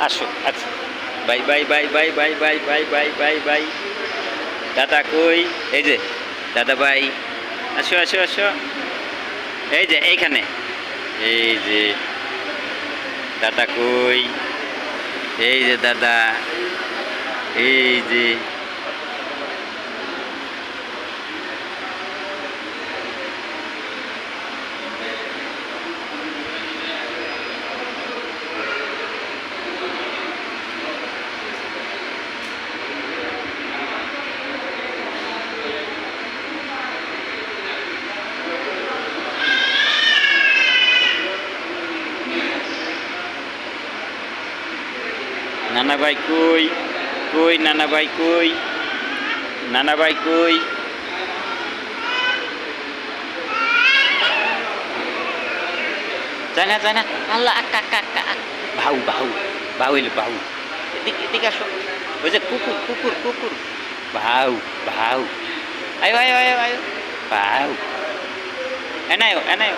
আসো আচ্ছা। Bye bye bye bye bye bye bye bye bye bye. দাদা কই? এই যে, দাদা ভাই। আসো আসো আসো। এই যে, এইখানে। এই যে, দাদা কই? এই যে, দাদা। এই যে নানা ভাই কই? কই নানা ভাই কই? নানা ভাই কই? যায় না যায় না আল্লাহ আক্কা আক্কা আক্কা বাহু বাহু বাহু এলো বাহু। এদিকে এদিকে আসো। ওই যে কুকুর কুকুর কুকুর। বাহু বাহু। আয়ো আয়ো আয়ো আয়ো। বাহু। এনায়ো এনায়ো।